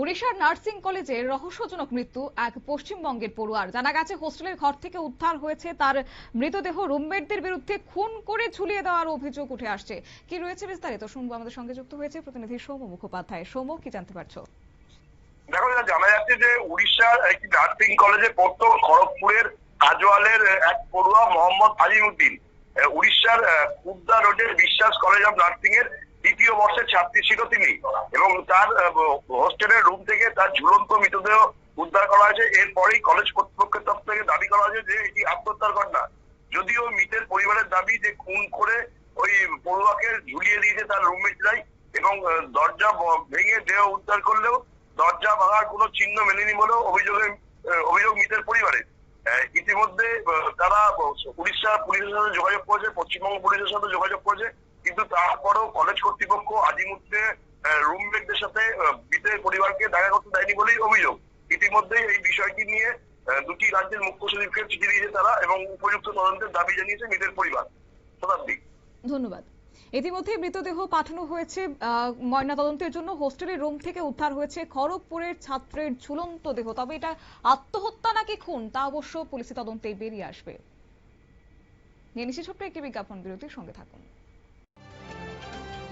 উড়িষ্যার নার্সিং কলেজে রহস্যজনক মৃত্যু এক পশ্চিমবঙ্গের পড়ুয়ার। জানা গেছে হোস্টেলের ঘর থেকে উদ্ধার হয়েছে তার মৃতদেহ। রুমমেটদের বিরুদ্ধে খুন করে ঝুলিয়ে দেওয়ার অভিযোগ উঠে আসছে। কি রয়েছে বিস্তারিত? শুনব আমাদের সঙ্গে যুক্ত হয়েছে প্রতিনিধি সৌম মুখোপাধ্যায়। সৌম কি জানতে পারছ? দেখো জানা যাচ্ছে যে উড়িষ্যার একটি নার্সিং কলেজে পড়তো খড়গপুরের কাজওয়ালের এক পড়ুয়া মোহাম্মদ আজিমুদ্দিন আহ, উড়িষ্যার কুদ্দা রোডের বিশ্বাস কলেজ অফ নার্সিং এর দ্বিতীয় বর্ষের ছাত্রী ছিল তিনি এবং তার হোস্টেলের রুম থেকে তার ঝুলন্ত মৃতদেহ উদ্ধার করা হয়েছে। এরপরেই কলেজ কর্তৃপক্ষের তরফ থেকে দাবি করা হয়েছে যে এটি আত্মহত্যার ঘটনা। যদিও মৃতের পরিবারের দাবি যে খুন করে ওই পড়ুয়াকে ঝুলিয়ে দিয়েছে তার রুমমেটরাই এবং দরজা ভেঙে দেহ উদ্ধার করলেও দরজা ভাঙার কোনো চিহ্ন মেলেনি বলেও অভিযোগে অভিযোগ মৃতের পরিবারের। আহ, ইতিমধ্যে তারা উড়িষ্যা পুলিশের সাথে যোগাযোগ করেছে পশ্চিমবঙ্গ পুলিশের সাথে যোগাযোগ করেছে। কিন্তু তারপরেও কলেজ কর্তৃপক্ষ আজিমুদ্দে রুমমেটদের সাথে মৃতের পরিবারকে দেখা করতে দেয়নি বলেই অভিযোগ। ইতিমধ্যে এই বিষয়টি নিয়ে দুটি রাজ্যের মুখ্য সচিবকে চিঠি দিয়েছে তারা এবং উপযুক্ত তদন্তের দাবি জানিয়েছে মৃতের পরিবার। শতাব্দী। ধন্যবাদ। ইতিমধ্যে মৃতদেহ পাঠানো হয়েছে ময়নাতদন্তের জন্য। হোস্টেলের রুম থেকে উদ্ধার হয়েছে খড়গপুরের ছাত্রের ঝুলন্ত দেহ। তবে এটা আত্মহত্যা নাকি খুন, তা অবশ্য পুলিশি তদন্তেই বেরিয়ে আসবে। নিয়ে নিচ্ছি ছোট্ট একটি বিজ্ঞাপন বিরতির সঙ্গে থাকুন।